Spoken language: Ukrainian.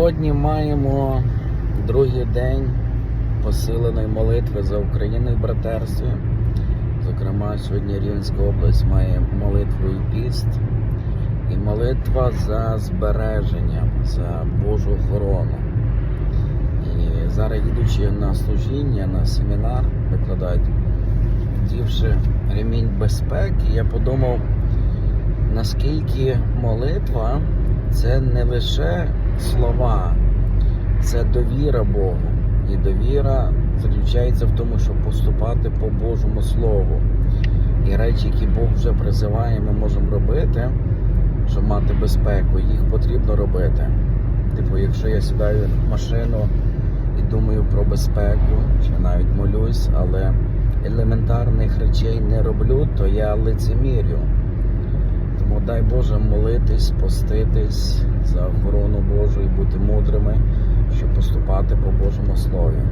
Сьогодні маємо другий день посиленої молитви за Україну і братерстві. Зокрема, сьогодні Рівненська область має молитву і піст, і молитва за збереження, за Божу охорону. І зараз, їдучи на служіння, на семінар, викладають, дівши ремінь безпеки, я подумав, наскільки молитва це не лише слова, це довіра Богу. І довіра заключається в тому, щоб поступати по Божому Слову. І речі, які Бог вже призиває, ми можемо робити, щоб мати безпеку, їх потрібно робити. Типу, якщо я сідаю в машину і думаю про безпеку, чи навіть молюсь, але елементарних речей не роблю, то я лицемірю. Тому дай Боже молитись, поститись за охорону Божу і бути мудрими, щоб поступати по Божому Слові.